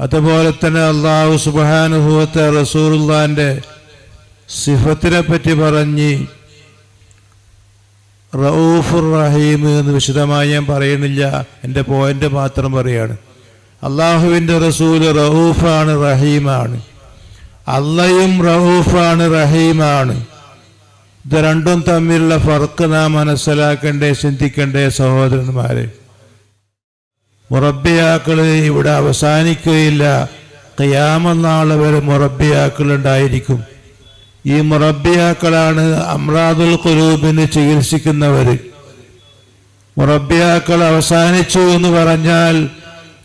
അതുപോലെ തന്നെ അള്ളാഹു സുബാനുഭവത്തെ റസൂറുല്ലാന്റെ സിഫത്തിനെ പറ്റി പറഞ്ഞ് റഊഫുർ റഹീം എന്ന് വിശദമായി ഞാൻ പറയുന്നില്ല. എന്റെ പോയിന്റ് മാത്രം പറയാണ്. അള്ളാഹുവിന്റെ റസൂൽ റഊഫാണ് റഹീമാണ്. അള്ളയും റഊഫാണ് റഹീമാണ്. ഇത് രണ്ടും തമ്മിലുള്ള ഫർക്ക് നാം മനസ്സിലാക്കണ്ടേ ചിന്തിക്കണ്ടേ സഹോദരന്മാരെ. മുറബിയാക്കൾ ഇവിടെ അവസാനിക്കുകയില്ല. കയാമനാൾ വരെ മുറബിയാക്കൾ ഉണ്ടായിരിക്കും. ഈ മുറബിയാക്കളാണ് അമ്രാദുൽ കുലൂബിന് ചികിത്സിക്കുന്നവർ മുറബിയാക്കൾ അവസാനിച്ചു എന്ന് പറഞ്ഞാൽ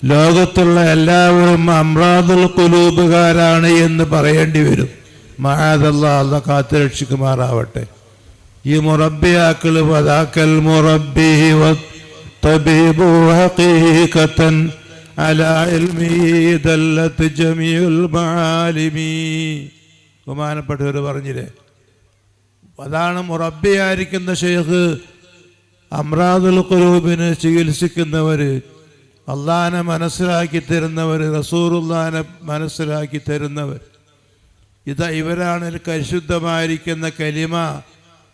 ലോകത്തുള്ള എല്ലാവരും അമ്രാദുൽ കുലൂബുകാരാണ് എന്ന് പറയേണ്ടി വരും. മഹാദല്ല അല്ല കാത്തുരക്ഷിക്കുമാറാവട്ടെ ഈ മുറബിയാക്കൾ വതാക്കൽ മുറബി والطبيب حقيقة على علمه دلت جميع المعالم ബഹുമാനപ്പെട്ടവർ പറഞ്ഞില്ലേ അതാണ് മുറബിയായിരിക്കുന്ന ഷെയ്ഖ് അമ്രാദുൽ ഖുലൂബിന് ചികിത്സിക്കുന്നവർ അള്ളാനെ മനസ്സിലാക്കി തരുന്നവർ റസൂറുല്ലാനെ മനസ്സിലാക്കി തരുന്നവർ ഇത് ഇവരാണ് പരിശുദ്ധമായിരിക്കുന്ന കലിമ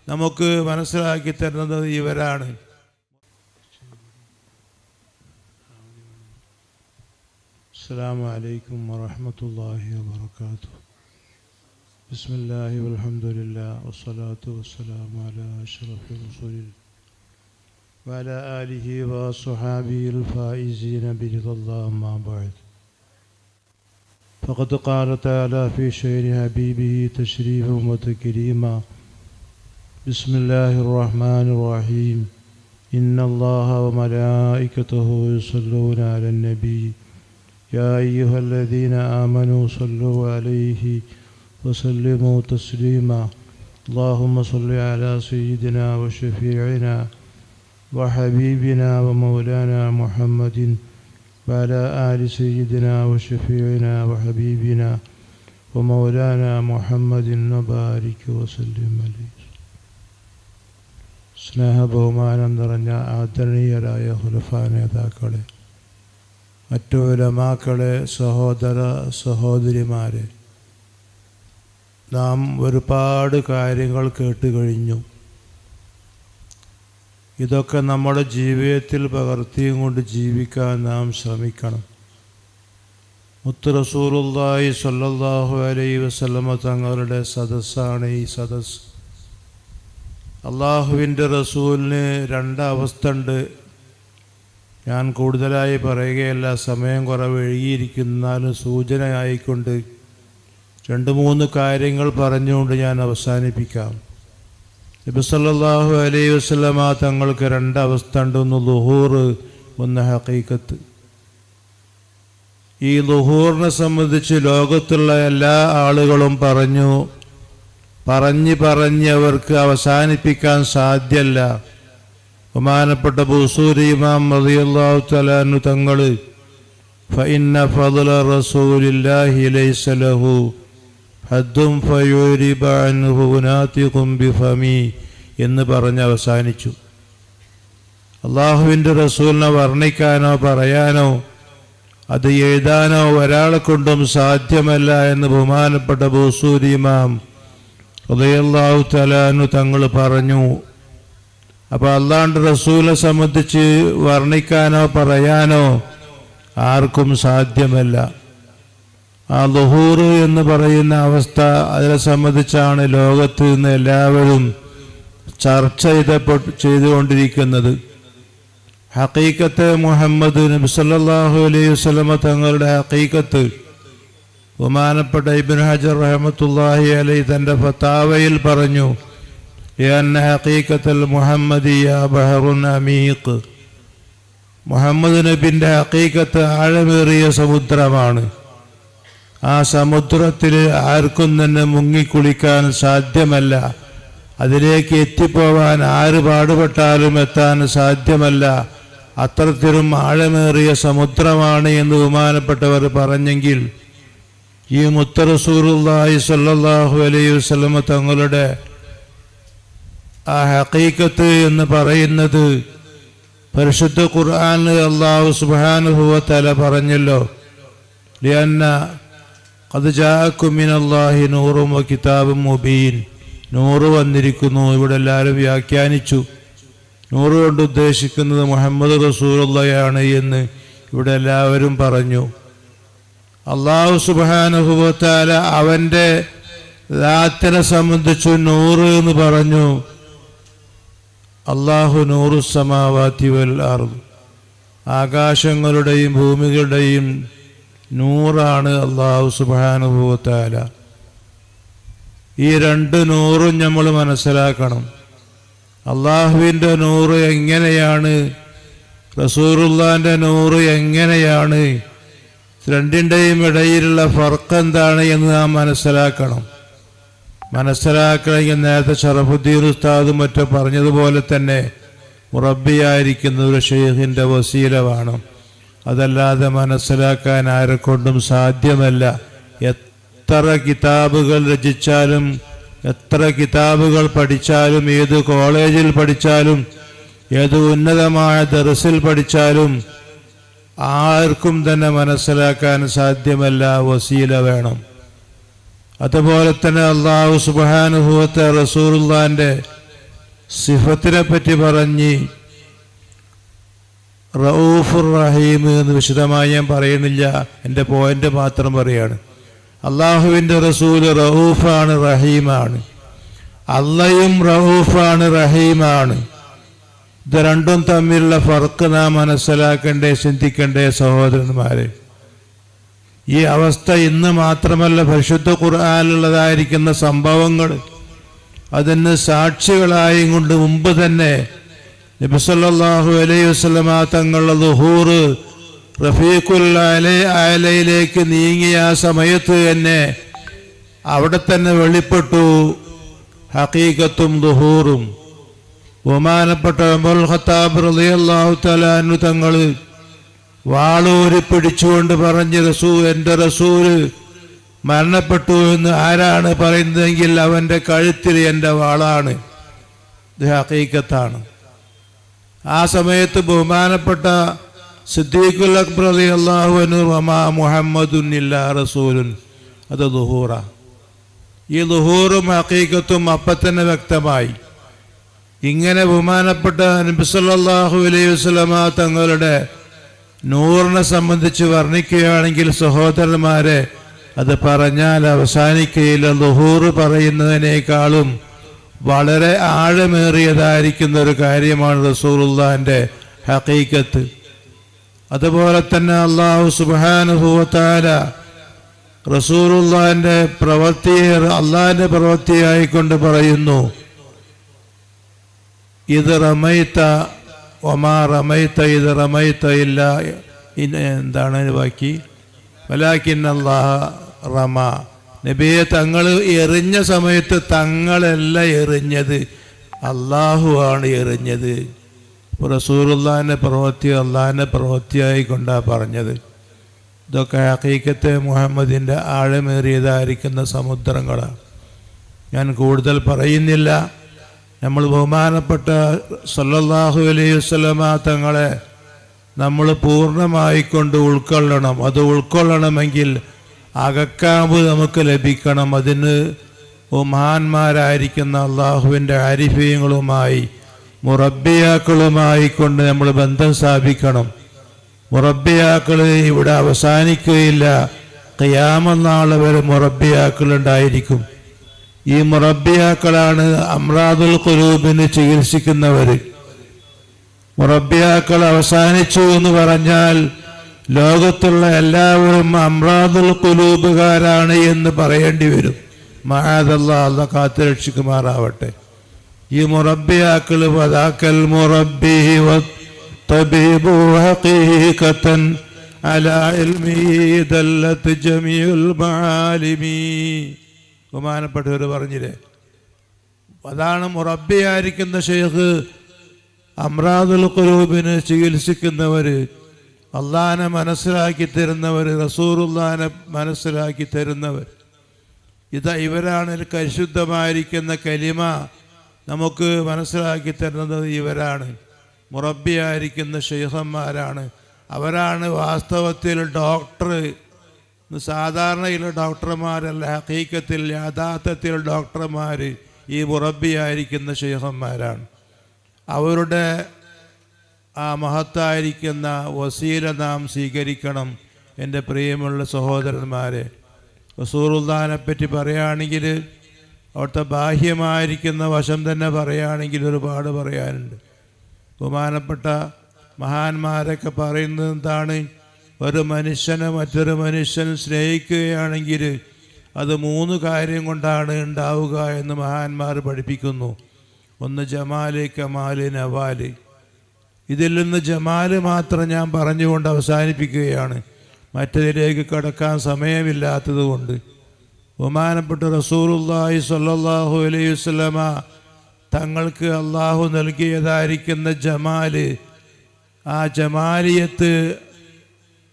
നമുക്ക് മനസ്സിലാക്കി തരുന്നത് ഇവരാണ് السلام عليكم ورحمة الله وبركاته. بسم الله والحمد لله والصلاة والسلام على أشرف رسول وعلى آله وصحابه الفائزين برضا الله ما بعد. فقد قال تعالى في شعر حبيبه تشريفا وتكريما بسم الله الرحمن الرحيم. إن الله وملائكته يصلون على النبي يا أيها الذين آمنوا صلوا عليه وسلموا تسليما اللهم صل على سيدنا وشفيعنا وحبيبنا ومولانا محمد وعلى آل سيدنا وشفيعنا وحبيبنا ومولانا محمد وبارك وسلم عليه സ്നേഹബഹുമാനം നിറഞ്ഞ ആദരണീയരായ ഹുലഫാ നേതാക്കളെ മറ്റു ഉലമാക്കളെ സഹോദര സഹോദരിമാരെ നാം ഒരുപാട് കാര്യങ്ങൾ കേട്ട് കഴിഞ്ഞു. ഇതൊക്കെ നമ്മുടെ ജീവിതത്തിൽ പകർത്തിയും കൊണ്ട് ജീവിക്കാൻ നാം ശ്രമിക്കണം. മുത്ത് റസൂലുള്ളാഹി അലൈ അലൈഹി വസല്ലമ തങ്ങളുടെ സദസ്സാണ് ഈ സദസ് അള്ളാഹുവിന്റെ റസൂലിന് രണ്ടവസ്ഥ ഉണ്ട്. ഞാൻ കൂടുതലായി പറയുകയല്ല സമയം കുറവ് എഴുകിയിരിക്കുന്നാലും സൂചനയായിക്കൊണ്ട് രണ്ട് മൂന്ന് കാര്യങ്ങൾ പറഞ്ഞുകൊണ്ട് ഞാൻ അവസാനിപ്പിക്കാം. നബിസല്ലാഹു അലൈഹി വസ്ലമ തങ്ങൾക്ക് രണ്ടവസ്ഥ ഉണ്ട്. ഒന്ന് ലുഹൂർ ഒന്ന് ഹക്കീക്കത്ത് ഈ ലുഹൂറിനെ സംബന്ധിച്ച് ലോകത്തുള്ള എല്ലാ ആളുകളും പറഞ്ഞു പറഞ്ഞ് പറഞ്ഞ് അവർക്ക് അവസാനിപ്പിക്കാൻ സാധ്യല്ല. ബഹുമാനപ്പെട്ട ബുസൂരി ഇമാം റളിയല്ലാഹു തങ്ങൾ ഫഇന്ന റസൂലില്ലാഹി ലൈസ ലഹു ഫയൂരിബ അൻഹു നാതിഖും ബിഫമി എന്ന് പറഞ്ഞ് അവസാനിച്ചു. അള്ളാഹുവിന്റെ റസൂലിനെ വർണിക്കാനോ പറയാനോ അത് എഴുതാനോ ഒരാളെ കൊണ്ടും സാധ്യമല്ല എന്ന് ബഹുമാനപ്പെട്ട ബൂസൂരി ഇമാം ഉദയല്ലാഹു തലാനു തങ്ങൾ പറഞ്ഞു. അപ്പോൾ അള്ളാണ്ട് റസൂലിനെ സംബന്ധിച്ച് വർണിക്കാനോ പറയാനോ ആർക്കും സാധ്യമല്ല. ആ ലുഹൂർ എന്ന് പറയുന്ന അവസ്ഥ അതിനെ സംബന്ധിച്ചാണ് ലോകത്ത് നിന്ന് എല്ലാവരും ചർച്ച ചെയ്തപ്പെട്ട ചെയ്തുകൊണ്ടിരിക്കുന്നത്. ഹക്കീക്കത്ത് മുഹമ്മദ് നബി സല്ലല്ലാഹു അലൈഹി വസ്ലമ തങ്ങളുടെ ഹക്കീക്കത്ത് ബഹുമാനപ്പെട്ട ഇബിൻ ഹജർ റഹ്മത്തുള്ളാഹി അലൈ തന്റെ ഫത്താവയിൽ പറഞ്ഞു لأن حقيقة المحمدية بحر عميق മുഹമ്മദ് നബിൻ്റെ ഹക്കീക്കത്ത് ആഴമേറിയ സമുദ്രമാണ് ആ സമുദ്രത്തിൽ ആർക്കും തന്നെ മുങ്ങിക്കുളിക്കാൻ സാധ്യമല്ല അതിലേക്ക് എത്തിപ്പോവാൻ ആര് പാടുപെട്ടാലും എത്താൻ സാധ്യമല്ല അത്തരത്തിലും ആഴമേറിയ സമുദ്രമാണ് എന്ന് ബഹുമാനപ്പെട്ടവർ പറഞ്ഞെങ്കിൽ ഈ മുത്തറസൂറുല്ലാഹി സല്ലല്ലാഹു അലൈഹി വസല്ലമ തങ്ങളുടെ ആ ഹക്കീക്കത്ത് എന്ന് പറയുന്നത് പരിശുദ്ധ ഖുർആൻ അള്ളാഹു സുബാനുഹുവ തല പറഞ്ഞല്ലോ ലിയന്ന അത് ജാക്കുമിനല്ലാഹി നൂറും വ കിതാബും മുബീൻ. നൂറ് വന്നിരിക്കുന്നു ഇവിടെ എല്ലാവരും വ്യാഖ്യാനിച്ചു. നൂറ് കൊണ്ട് ഉദ്ദേശിക്കുന്നത് മുഹമ്മദ് റസൂലുള്ളയാണ് എന്ന് ഇവിടെ എല്ലാവരും പറഞ്ഞു. അള്ളാഹു സുബാനുഭവത്താല അവന്റെ ദാത്തിനെ സംബന്ധിച്ചു നൂറ് എന്ന് പറഞ്ഞു. അള്ളാഹു നൂറു സമാവാത്തി വൽ അർദ്. ആകാശങ്ങളുടെയും ഭൂമികളുടെയും നൂറാണ് അള്ളാഹു സുബാനുഭവത്താല ഈ രണ്ട് നൂറും നമ്മൾ മനസ്സിലാക്കണം. അള്ളാഹുവിന്റെ നൂറ് എങ്ങനെയാണ്? റസൂറുല്ലാന്റെ നൂറ് എങ്ങനെയാണ്? രണ്ടിന്റെയും ഇടയിലുള്ള ഫർക്ക് എന്താണ് എന്ന് നാം മനസ്സിലാക്കണം. മനസ്സിലാക്കണമെങ്കിൽ നേരത്തെ ഷറഫുദ്ദീൻ ഉസ്താദും മറ്റും പറഞ്ഞതുപോലെ തന്നെ മുറബിയായിരിക്കുന്ന ഒരു ഷെയ്ഖിന്റെ വസീല വേണം. അതല്ലാതെ മനസ്സിലാക്കാൻ ആരെക്കൊണ്ടും സാധ്യമല്ല. എത്ര കിതാബുകൾ രചിച്ചാലും എത്ര കിതാബുകൾ പഠിച്ചാലും ഏത് കോളേജിൽ പഠിച്ചാലും ഏത് ഉന്നതമായ ദറസിൽ പഠിച്ചാലും ആർക്കും തന്നെ മനസ്സിലാക്കാൻ സാധ്യമല്ല വസീല വേണം. അതുപോലെ തന്നെ അള്ളാഹു സുബാനുഭവത്തെ റസൂറുല്ലാന്റെ സിഫത്തിനെ പറ്റി പറഞ്ഞ് റഊഫുർ റഹീം എന്ന് വിശദമായി ഞാൻ പറയുന്നില്ല. എന്റെ പോയിന്റ് മാത്രം പറയാണ്. അള്ളാഹുവിന്റെ റസൂൽ റഊഫാണ് റഹീമാണ്. അള്ളയും റഊഫാണ് റഹീമാണ്. ഇത് രണ്ടും തമ്മിലുള്ള ഫർക്ക് നാം മനസ്സിലാക്കണ്ടേ ചിന്തിക്കണ്ടേ സഹോദരന്മാരെ. ഈ അവസ്ഥ ഇന്ന് മാത്രമല്ല പരിശുദ്ധ ഖുർആാനുള്ളതായിരിക്കുന്ന സംഭവങ്ങൾ. അതിന് സാക്ഷികളായും കൊണ്ട് മുമ്പ് തന്നെ നബിസല്ലാഹു അലൈഹി വസ്ലമ തങ്ങളുടെ ലുഹൂർ റഫീഖുൽ അലൈ അലയിലേക്ക് നീങ്ങിയ ആ സമയത്ത് തന്നെ അവിടെ തന്നെ വെളിപ്പെട്ടു ഹക്കീകത്തും ദുഹൂറും. ബഹുമാനപ്പെട്ട ഉമർ ഖത്താബ് റളിയല്ലാഹു തലാനു തങ്ങൾ വാളൂരി പിടിച്ചുകൊണ്ട് പറഞ്ഞ് റസൂ എന്റെ റസൂൽ മരണപ്പെട്ടു എന്ന് ആരാണ് പറയുന്നതെങ്കിൽ അവന്റെ കഴുത്തിൽ എന്റെ വാളാണ്. ഇത് ഹക്കീക്കത്താണ് ആ സമയത്ത് ബഹുമാനപ്പെട്ട സിദ്ദീഖുൽ അക്ബർ അലി അള്ളാഹു റമാ മുഹമ്മദുൻ ഇല്ല റസൂലുൻ. അത് ദുഹൂറ. ഈ ദുഹൂറും ഹക്കീക്കത്തും അപ്പം വ്യക്തമായി. ഇങ്ങനെ ബഹുമാനപ്പെട്ട നബിസല്ലാഹു അലൈഹി വസ്ലമ തങ്ങളുടെ നൂറിനെ സംബന്ധിച്ച് വർണിക്കുകയാണെങ്കിൽ സഹോദരന്മാരെ അത് പറഞ്ഞാൽ അവസാനിക്കുകയില്ല ലുഹൂറ് പറയുന്നതിനേക്കാളും വളരെ ആഴമേറിയതായിരിക്കുന്ന ഒരു കാര്യമാണ് റസൂലുള്ളാന്റെ ഹക്കീക്കത്ത് അതുപോലെ തന്നെ അള്ളാഹു സുബാനുഭവത്താല റസൂലുള്ളാന്റെ പ്രവൃത്തിയെ അള്ളാഹിന്റെ പ്രവൃത്തിയായിക്കൊണ്ട് പറയുന്നു ഇത് റമൈത്ത ഒമാ റമൈത്ത ഇത് റമൈത്ത ഇല്ല. എന്താണ് ബാക്കി? വലാക്കിൻ അള്ളാഹ റമ. നബിയെ തങ്ങൾ എറിഞ്ഞ സമയത്ത് തങ്ങളല്ല എറിഞ്ഞത്. അള്ളാഹു ആണ് എറിഞ്ഞത്. റസൂറുല്ലാന്റെ പ്രവൃത്തി അള്ളാഹിന്റെ പ്രവൃത്തിയായി കൊണ്ടാണ് പറഞ്ഞത്. ഇതൊക്കെ ഹക്കീക്കത്തെ മുഹമ്മദിന്റെ ആഴമേറിയതായിരിക്കുന്ന സമുദ്രങ്ങളാണ് ഞാൻ കൂടുതൽ പറയുന്നില്ല. നമ്മൾ ബഹുമാനപ്പെട്ട സല്ലല്ലാഹു അലൈഹി വസല്ലമ തങ്ങളെ നമ്മൾ പൂർണമായി കൊണ്ട് ഉൾക്കൊള്ളണം. അത് ഉൾക്കൊള്ളണമെങ്കിൽ അകക്കാമ്പ് നമുക്ക് ലഭിക്കണം. അതിന് മഹാന്മാരായിരിക്കുന്ന അള്ളാഹുവിന്റെ ആരിഫ്യങ്ങളുമായി മുറബിയാക്കളുമായി കൊണ്ട് നമ്മൾ ബന്ധം സ്ഥാപിക്കണം. മുറബിയാക്കൾ ഇവിടെ അവസാനിക്കുകയില്ല. ഖിയാമനാൾ വരെ മുറബിയാക്കൾ ഉണ്ടായിരിക്കും. ഈ മുറബിയാക്കളാണ് അമ്രാദുൽ ഖുലൂബിന് ചികിത്സിക്കുന്നവർ മുറബിയാക്കൾ അവസാനിച്ചു എന്ന് പറഞ്ഞാൽ ലോകത്തുള്ള എല്ലാവരും അമ്രാദുൽ ഖുലൂബുകാരാണ് എന്ന് പറയേണ്ടി വരും മഹാദല്ല അല്ല കാത്തുരക്ഷിക്കുമാറാവട്ടെ ഈ മുറബിയാക്കൾ വദാക്കൽ മുറബി والطبيب حقيقة على علمه دلت جميع المعالم ബഹുമാനപ്പെട്ടവർ പറഞ്ഞില്ലേ? അതാണ് മുറബിയായിരിക്കുന്ന ഷെയ്ഖ് അമ്രാദുൽ ഖുലൂബിന് ചികിത്സിക്കുന്നവർ അള്ളഹാനെ മനസ്സിലാക്കി തരുന്നവർ റസൂറുല്ലാനെ മനസ്സിലാക്കി തരുന്നവർ ഇത് ഇവരാണ് പരിശുദ്ധമായിരിക്കുന്ന കലിമ നമുക്ക് മനസ്സിലാക്കി തരുന്നത് ഇവരാണ്. മുറബിയായിരിക്കുന്ന ഷെയ്ഖന്മാരാണ് അവരാണ് വാസ്തവത്തിൽ ഡോക്ടർ ഇന്ന് സാധാരണയുള്ള ഡോക്ടർമാരല്ല ഹക്കീക്കത്തിൽ യാഥാർത്ഥത്തിൽ ഡോക്ടർമാർ ഈ മുറബിയായിരിക്കുന്ന ഷെയ്ഖന്മാരാണ് അവരുടെ ആ മഹത്തായിരിക്കുന്ന വസീല നാം സ്വീകരിക്കണം എന്റെ പ്രിയമുള്ള സഹോദരന്മാരെ. റസൂറുദ്ദാനെ പറ്റി പറയുകയാണെങ്കിൽ അവിടുത്തെ ബാഹ്യമായിരിക്കുന്ന വശം തന്നെ പറയുകയാണെങ്കിൽ ഒരുപാട് പറയാനുണ്ട്. ബഹുമാനപ്പെട്ട മഹാന്മാരൊക്കെ പറയുന്നത് എന്താണ്? ഒരു മനുഷ്യനെ മറ്റൊരു മനുഷ്യൻ സ്നേഹിക്കുകയാണെങ്കിൽ അത് മൂന്ന് കാര്യം കൊണ്ടാണ് ഉണ്ടാവുക എന്ന് മഹാന്മാർ പഠിപ്പിക്കുന്നു. ഒന്ന് ജമാൽ കമാൽ നവാൽ. ഇതിൽ നിന്ന് ജമാൽ മാത്രം ഞാൻ പറഞ്ഞുകൊണ്ട് അവസാനിപ്പിക്കുകയാണ്. മറ്റതിലേക്ക് കടക്കാൻ സമയമില്ലാത്തത് കൊണ്ട്. ബഹുമാനപ്പെട്ട റസൂലുള്ളാഹി സല്ലാഹു അലൈഹി വസല്ലമ തങ്ങൾക്ക് അള്ളാഹു നൽകിയതായിരിക്കുന്ന ജമാൽ ആ ജമാലിയത്ത്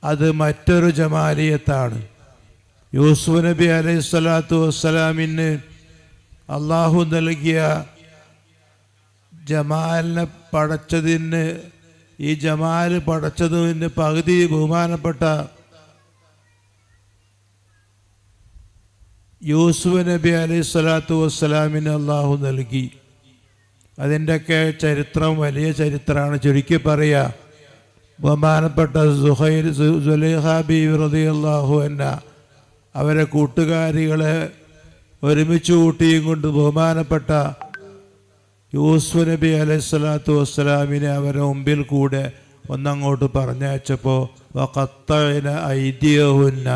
അത് മറ്റൊരു ജമാലിയത്താണ്. യൂസുഫ് നബി അലൈഹി സ്വലാത്തു വസ്സലാമിന് അള്ളാഹു നൽകിയ ജമാലിനെ പടച്ചതിന് ഈ ജമാൽ പടച്ചതിന് പകുതി ബഹുമാനപ്പെട്ട യൂസുഫ് നബി അലൈഹി സ്വലാത്തു വസ്സലാമിന് അള്ളാഹു നൽകി. അതിന്റെയൊക്കെ ചരിത്രം വലിയ ചരിത്രമാണ് ചുരുക്കി പറയുക ബഹുമാനപ്പെട്ട സുഹൈർ സുലൈഹ ബി റതി അള്ളാഹു എന്ന അവരെ കൂട്ടുകാരികളെ ഒരുമിച്ച് കൂട്ടിയും കൊണ്ട് ബഹുമാനപ്പെട്ട യൂസുഫ് നബി അലൈഹി സ്വലാത്തു വസ്സലാമിനെ അവരെ മുമ്പിൽ കൂടെ ഒന്നങ്ങോട്ട് പറഞ്ഞയച്ചപ്പോൾ കത്തന ഐതിഹുന്ന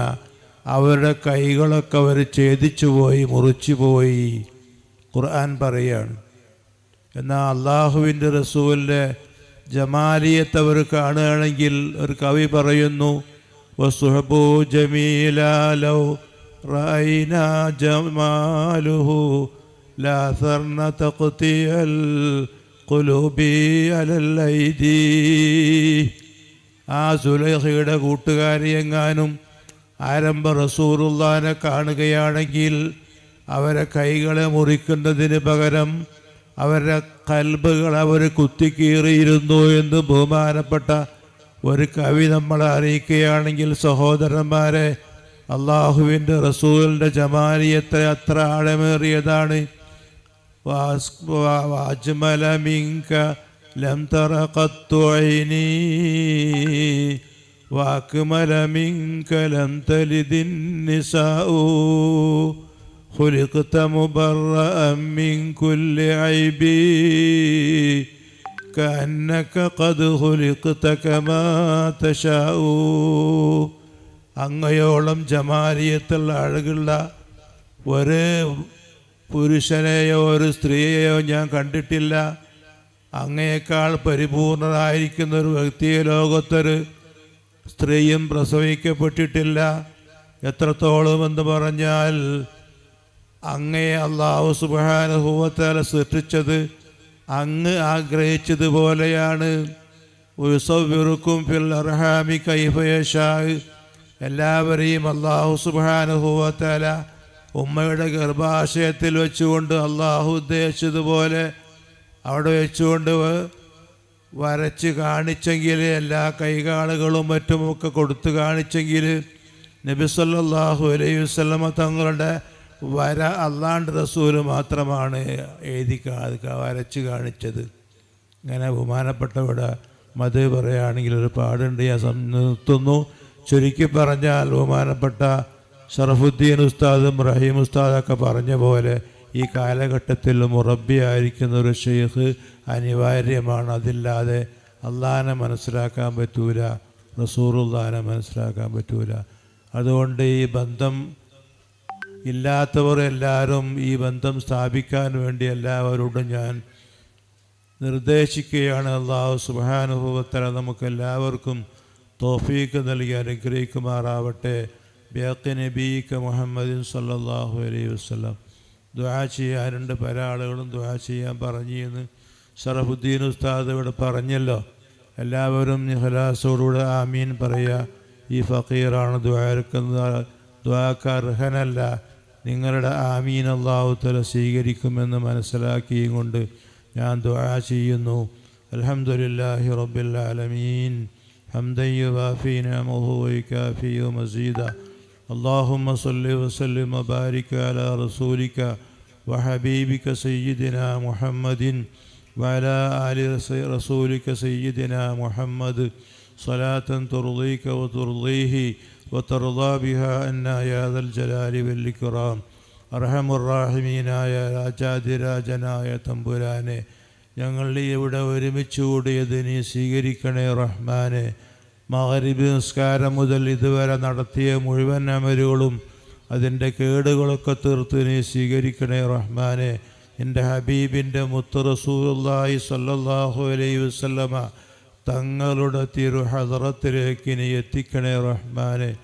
അവരുടെ കൈകളൊക്കെ അവർ ഛേദിച്ചു പോയി മുറിച്ചു പോയി. ഖുർആൻ പറയുകയാണ് എന്നാൽ അള്ളാഹുവിന്റെ റസൂലിന്റെ ജമാലിയത്ത് അവർ കാണുകയാണെങ്കിൽ ഒരു കവി പറയുന്നു വസുഹബു ജമീലാലോ റൈന ജമാലുഹു ലാസർണ തഖ്തിയൽ ഖുലൂബി അലൽ ഐദി. ആ സുലൈഹയുടെ കൂട്ടുകാരിയെങ്ങാനും ആരംഭ റസൂറുല്ലാനെ കാണുകയാണെങ്കിൽ അവരെ കൈകളെ മുറിക്കുന്നതിന് പകരം അവരുടെ കൽബുകൾ അവർ കുത്തിക്കീറിയിരുന്നു എന്ന് ബഹുമാനപ്പെട്ട ഒരു കവി നമ്മളെ അറിയിക്കുകയാണെങ്കിൽ സഹോദരന്മാരെ അള്ളാഹുവിന്റെ റസൂലിന്റെ ജമാലിയത്തെ അത്ര ആഴമേറിയതാണ്. വാജ്മല മിങ്ക ലം ലം തലിദിൻ നിസാഉ خلقت مبرأ من كل عيب كأنك قد خلقت كما تشاء അങ്ങയോളം ജമാലിയത്തുള്ള അഴകുള്ള ഒരു പുരുഷനെയോ ഒരു സ്ത്രീയെയോ ഞാൻ കണ്ടിട്ടില്ല അങ്ങയേക്കാൾ പരിപൂർണരായിരിക്കുന്ന ഒരു വ്യക്തിയെ ലോകത്തൊരു സ്ത്രീയും പ്രസവിക്കപ്പെട്ടിട്ടില്ല എത്രത്തോളം എന്ന് പറഞ്ഞാൽ അങ്ങയെ അള്ളാഹു സുബാനുഭവത്താല സൃഷ്ടിച്ചത് അങ്ങ് ആഗ്രഹിച്ചതുപോലെയാണ്. ഉത്സവിറുക്കും ഫിൽ അർഹാമി എല്ലാവരെയും അള്ളാഹു സുബാനുഭവത്താല ഉമ്മയുടെ ഗർഭാശയത്തിൽ വെച്ചുകൊണ്ട് അള്ളാഹു ഉദ്ദേശിച്ചതുപോലെ അവിടെ വെച്ചുകൊണ്ട് വരച്ച് കാണിച്ചെങ്കിൽ എല്ലാ കൈകാളുകളും മറ്റുമൊക്കെ കൊടുത്തു കാണിച്ചെങ്കിൽ നബി സല്ലല്ലാഹു അലൈഹി തങ്ങളുടെ വര അല്ലാണ്ട് റസൂൽ മാത്രമാണ് എഴുതി വരച്ച് കാണിച്ചത്. ഇങ്ങനെ ബഹുമാനപ്പെട്ടവിടെ മത് പറയുകയാണെങ്കിൽ ഒരു പാടുണ്ട് ഞാൻ നിർത്തുന്നു. ചുരുക്കി പറഞ്ഞാൽ ബഹുമാനപ്പെട്ട ഷറഫുദ്ദീൻ ഉസ്താദും റഹീം ഉസ്താദൊക്കെ പറഞ്ഞ പോലെ ഈ കാലഘട്ടത്തിൽ മുറബിയായിരിക്കുന്ന ഒരു ഷെയ്ഖ് അനിവാര്യമാണ്. അതില്ലാതെ അള്ളഹാനെ മനസ്സിലാക്കാൻ പറ്റൂല റസൂറുല്ലാനെ മനസ്സിലാക്കാൻ പറ്റൂല. അതുകൊണ്ട് ഈ ബന്ധം ഇല്ലാത്തവർ എല്ലാവരും ഈ ബന്ധം സ്ഥാപിക്കാൻ വേണ്ടി എല്ലാവരോടും ഞാൻ നിർദ്ദേശിക്കുകയാണ്. അള്ളാഹു സുബാനുഭവത്തല നമുക്ക് എല്ലാവർക്കും തോഫീക്ക് നൽകി അനുഗ്രഹിക്കുമാറാവട്ടെ. ബേക്ക് നബീക്ക് മുഹമ്മദിൻ സല്ലാഹു അലൈഹി വസ്ലം ദ്വാ ചെയ്യാനുണ്ട് പല ആളുകളും ദ്വാ ചെയ്യാൻ പറഞ്ഞു എന്ന് ഷറഫുദ്ദീൻ ഉസ്താദ് ഇവിടെ പറഞ്ഞല്ലോ എല്ലാവരും നിഹലാസോടുകൂടെ ആമീൻ പറയുക. ഈ ഫക്കീറാണ് ദ്വാരക്കുന്നത് ദ്വാക്ക് അർഹനല്ല. നിങ്ങളുടെ ആമീൻ അള്ളാഹു തല സ്വീകരിക്കുമെന്ന് മനസ്സിലാക്കിയും കൊണ്ട് ഞാൻ ദ്വാ ചെയ്യുന്നു അൽഹംദുലില്ലാഹി റബ്ബിൽ ആലമീൻ حمدا يوافي نعمه ويكافي مزيدا اللهم صل وسلم وبارك على رسولك وحبيبك سيدنا محمد وعلى آل رس- رسولك سيدنا محمد صلاة ترضيك وترضيه وترضى بها عنا يا ذا الجلال والإكرام അർഹമുറാഹിമീനായ രാജാതിരാജനായ തമ്പുരാനെ ഞങ്ങൾ ഇവിടെ ഒരുമിച്ച് കൂടിയത് നീ സ്വീകരിക്കണേ റഹ്മാനെ മഹരിബ് നിസ്കാരം മുതൽ ഇതുവരെ നടത്തിയ മുഴുവൻ അമലുകളും അതിൻ്റെ കേടുകളൊക്കെ തീർത്ത് നീ സ്വീകരിക്കണേ റഹ്മാനെ എൻ്റെ ഹബീബിൻ്റെ മുത്ത് റസൂലുള്ളാഹി സ്വല്ലല്ലാഹു അലൈഹി വസല്ലമ തങ്ങളുടെ തിരു ഹസറത്തിലേക്ക് ഇനി എത്തിക്കണേ റഹ്മാനെ.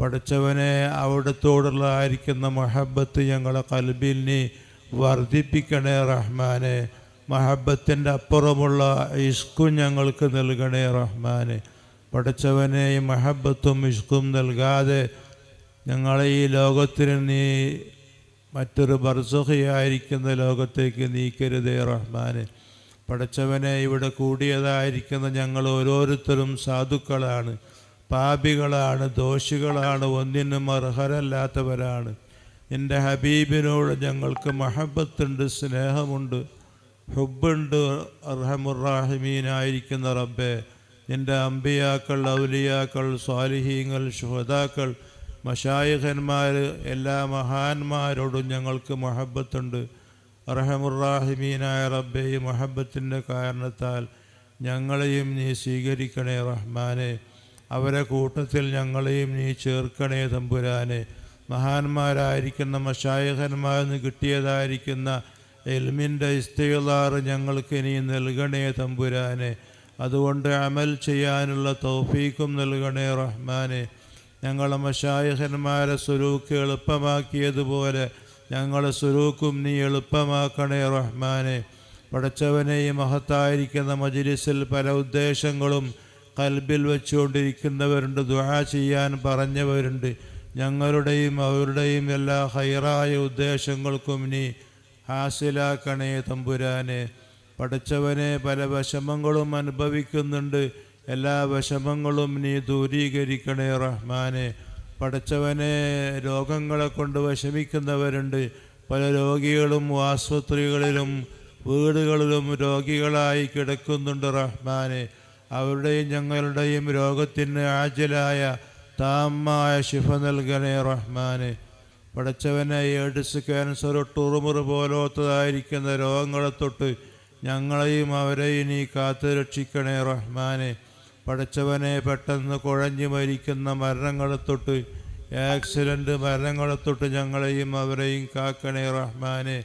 പഠിച്ചവനെ അവിടത്തോടുള്ള ആയിരിക്കുന്ന മഹബത്ത് ഞങ്ങളെ കൽബിൽ നീ വർദ്ധിപ്പിക്കണേ റഹ്മാനെ. മഹബത്തിന്റെ അപ്പുറമുള്ള ഇഷ്കും ഞങ്ങൾക്ക് നൽകണേ റഹ്മാനെ. പഠിച്ചവനെ ഈ മഹബത്തും ഇഷ്കും നൽകാതെ ഞങ്ങളെ ഈ ലോകത്തിന് നീ മറ്റൊരു ബർസുഖയായിരിക്കുന്ന ലോകത്തേക്ക് നീക്കരുതേ റഹ്മാനെ. പഠിച്ചവനെ ഇവിടെ കൂടിയതായിരിക്കുന്ന ഞങ്ങൾ ഓരോരുത്തരും സാധുക്കളാണ്. പാപികളാണ് ദോഷികളാണ് ഒന്നിനും അർഹരല്ലാത്തവരാണ്. എന്റെ ഹബീബിനോട് ഞങ്ങൾക്ക് മഹബത്തുണ്ട് സ്നേഹമുണ്ട് ഹുബുണ്ട് അർഹമുറാഹിമീനായിരിക്കുന്ന റബ്ബെ. എന്റെ അമ്പിയാക്കൾ ഔലിയാക്കൾ സ്വാലിഹീങ്ങൾ ശുഹതാക്കൾ മഷായിഖന്മാർ എല്ലാ മഹാന്മാരോടും ഞങ്ങൾക്ക് മഹബത്തുണ്ട്. അർഹമുറാഹിമീനായ റബ്ബെ മഹബത്തിന്റെ കാരണത്താൽ ഞങ്ങളെയും നീ സ്വീകരിക്കണേ റഹ്മാനെ. അവരെ കൂട്ടത്തിൽ ഞങ്ങളെയും നീ ചേർക്കണേ തമ്പുരാനെ. മഹാന്മാരായിരിക്കുന്ന മഷായഹന്മാരിൽ നിന്ന് കിട്ടിയതായിരിക്കുന്ന എൽമിന്റെ ഇസ്തികളാറ് ഞങ്ങൾക്ക് നീ നൽകണേ തമ്പുരാനെ. അതുകൊണ്ട് അമൽ ചെയ്യാനുള്ള തൗഫീക്കും നൽകണേ റഹ്മാനെ. ഞങ്ങളെ മഷായഹന്മാരെ സ്വരൂക്ക് എളുപ്പമാക്കിയതുപോലെ ഞങ്ങളെ സ്വരൂക്കും നീ എളുപ്പമാക്കണേ റഹ്മാനെ. പടച്ചവനെ ഈ മഹത്തായിരിക്കുന്ന മജിലിസിൽ പല ഉദ്ദേശങ്ങളും കൽബിൽ വെച്ചുകൊണ്ടിരിക്കുന്നവരുണ്ട് ദുആ ചെയ്യാൻ പറഞ്ഞവരുണ്ട്. ഞങ്ങളുടെയും അവരുടെയും എല്ലാ ഹൈറായ ഉദ്ദേശങ്ങൾക്കും നീ ഹാസിലാക്കണേ തമ്പുരാനെ. പഠിച്ചവനെ പല വിഷമങ്ങളും അനുഭവിക്കുന്നുണ്ട് എല്ലാ വിഷമങ്ങളും നീ ദൂരീകരിക്കണേ റഹ്മാനെ. പഠിച്ചവനെ രോഗങ്ങളെ കൊണ്ട് വിഷമിക്കുന്നവരുണ്ട്. പല രോഗികളും ആശുപത്രികളിലും വീടുകളിലും രോഗികളായി കിടക്കുന്നുണ്ട് റഹ്മാനെ. അവരുടെയും ഞങ്ങളുടെയും രോഗത്തിന് ആജലായ താമായ ശിഫ നൽകണേ റഹ്മാനെ. പഠിച്ചവനെ എയ്ഡ്സ് ക്യാൻസർ ടുറുമുറു പോലത്തതായിരിക്കുന്ന രോഗങ്ങളെ തൊട്ട് ഞങ്ങളെയും അവരെയും നീ കാത്തു രക്ഷിക്കണേ റഹ്മാനെ. പടച്ചവനെ പെട്ടെന്ന് കുഴഞ്ഞു മരിക്കുന്ന മരണങ്ങളെ തൊട്ട് ആക്സിഡന്റ് മരണങ്ങളെ തൊട്ട് ഞങ്ങളെയും അവരെയും കാക്കണേ റഹ്മാനെ.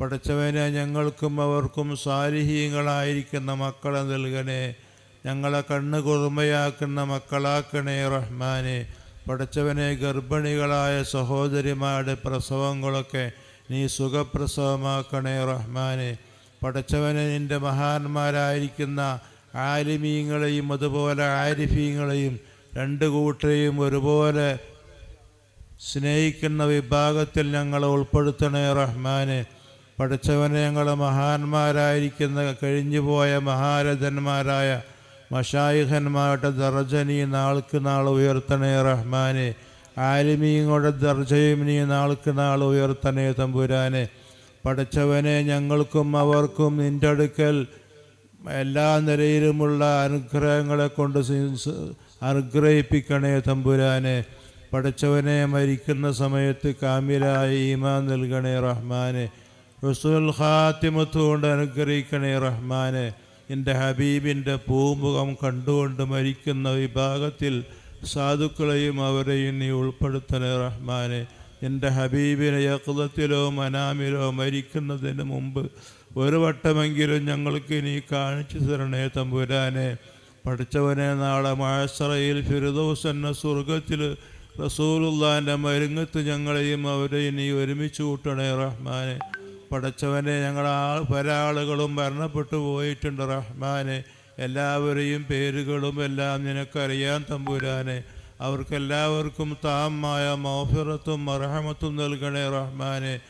പഠിച്ചവനെ ഞങ്ങൾക്കും അവർക്കും സാലിഹീങ്ങളായിരിക്കുന്ന മക്കളെ നൽകണേ. ഞങ്ങളെ കണ്ണ് കുറുമയാക്കുന്ന മക്കളാക്കണേ റഹ്മാനെ. പഠിച്ചവനെ ഗർഭിണികളായ സഹോദരിമാരുടെ പ്രസവങ്ങളൊക്കെ നീ സുഖപ്രസവമാക്കണേ റഹ്മാനെ. പഠിച്ചവനെ നിന്റെ മഹാന്മാരായിരിക്കുന്ന ആലിമീങ്ങളെയും അതുപോലെ ആരിഫീങ്ങളെയും രണ്ട് കൂട്ടരെയും ഒരുപോലെ സ്നേഹിക്കുന്ന വിഭാഗത്തിൽ ഞങ്ങളെ ഉൾപ്പെടുത്തണേ റഹ്മാന്. പഠിച്ചവനെ ഞങ്ങളെ മഹാന്മാരായിരിക്കുന്ന കഴിഞ്ഞുപോയ മഹാരഥന്മാരായ മഷായിഹന്മാരുടെ ദർജ നീ നാൾക്ക് നാൾ ഉയർത്തണേ റഹ്മാനെ. ആലിമീങ്ങളുടെ ദർജയും നീ നാൾക്ക് നാൾ ഉയർത്തണേ തമ്പുരാനെ. പഠിച്ചവനെ ഞങ്ങൾക്കും അവർക്കും നിന്റെ അടുക്കൽ എല്ലാ നിലയിലുമുള്ള അനുഗ്രഹങ്ങളെ കൊണ്ട് അനുഗ്രഹിപ്പിക്കണേ തമ്പുരാനെ. പഠിച്ചവനെ മരിക്കുന്ന സമയത്ത് കാമിലായ ഈമാൻ നൽകണേ റഹ്മാനെ. റസൂൽ ഖാത്തിമത്ത് കൊണ്ട് അനുഗ്രഹിക്കണേ റഹ്മാനെ. എന്റെ ഹബീബിന്റെ പൂമുഖം കണ്ടുകൊണ്ട് മരിക്കുന്ന വിഭാഗത്തിൽ സാധുക്കളെയും അവരെയും നീ ഉൾപ്പെടുത്തണേ റഹ്മാനെ. എന്റെ ഹബീബിനെ യക്തത്തിലോ മനാമിലോ മരിക്കുന്നതിന് മുമ്പ് ഒരു വട്ടമെങ്കിലും ഞങ്ങൾക്ക് ഇനി കാണിച്ചു തരണേ തമ്പുരാനെ. പഠിച്ചവനെ നാളെ മാഴ്സറയിൽ ഫിറുദോസ് എന്ന സ്വർഗത്തിൽ റസൂലുല്ലാന്റെ മരുങ്ങത്ത് ഞങ്ങളെയും അവരെ ഇനി ഒരുമിച്ച് കൂട്ടണേ റഹ്മാനെ. പഠിച്ചവനെ ഞങ്ങൾ ആ പല ആളുകളും മരണപ്പെട്ടു പോയിട്ടുണ്ട് റഹ്മാനെ. എല്ലാവരെയും പേരുകളും എല്ലാം നിനക്കറിയാൻ തമ്പുരാനെ. അവർക്കെല്ലാവർക്കും താമായ മോഫിറത്തും മർഹമത്തും നൽകണേ റഹ്മാനെ.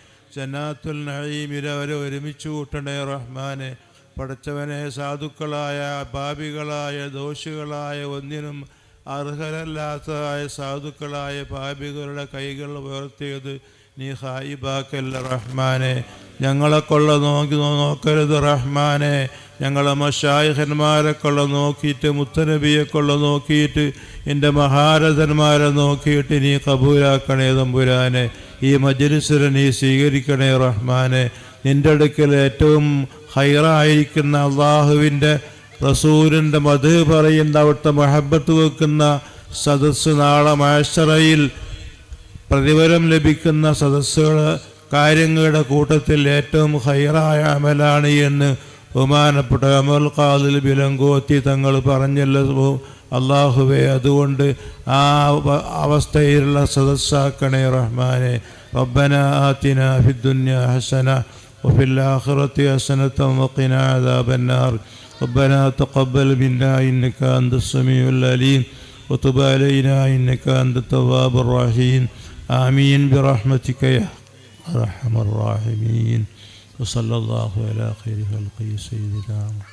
നഴീമിൽ അവരെ ഒരുമിച്ച് കൂട്ടണേ റഹ്മാനെ. പഠിച്ചവനെ സാധുക്കളായ പാപികളായ ദോഷികളായ ഒന്നിനും അർഹരല്ലാത്തതായ സാധുക്കളായ പാപികളുടെ കൈകൾ ഉയർത്തിയത് നീ ഹായിബാക്കല്ല റഹ്മാനെ. ഞങ്ങളെ കൊള്ള നോക്കി നോക്കരുത് റഹ്മാനെ. ഞങ്ങളെ മഷായഹന്മാരെ കൊള്ള നോക്കിയിട്ട് മുത്തനബിയെ കൊള്ള നോക്കിയിട്ട് എന്റെ മഹാരഥന്മാരെ നോക്കിയിട്ട് നീ കബൂലാക്കണേ തമ്പുരാനെ. ഈ മജലിസിനെ നീ സ്വീകരിക്കണേ റഹ്മാനെ. നിന്റെ അടുക്കൽ ഏറ്റവും ഹൈറായിരിക്കുന്ന അള്ളാഹുവിന്റെ റസൂലിന്റെ മത് പറയുന്ന അവിടുത്തെ മഹബത്ത് വെക്കുന്ന സദസ്സ് നാളെ മാഷറയിൽ പ്രതിഫലം ലഭിക്കുന്ന സദസ്സുകൾ കാര്യങ്ങളുടെ കൂട്ടത്തിൽ ഏറ്റവും ഹൈറായ അമലാണ് എന്ന് ബഹുമാനപ്പെട്ട അമൽ കാതിൽ ബിലങ്കോത്തി തങ്ങൾ പറഞ്ഞല്ലോ. അള്ളാഹുവെ അതുകൊണ്ട് ആ അവ- അവസ്ഥയിലുള്ള സദസ്സാക്കണേ റഹ്മാനെ റബ്ബന ആത്തിന ഫിദ്ദുന്യ ഹസന وفي الآخرة حسنة وقنا عذاب النار ربنا تقبل منا إنك أنت السميع العليم وتب علينا إنك أنت التواب الرحيم آمين برحمتك يا أرحم الراحمين وصلى الله على خير خلقه سيدنا محمد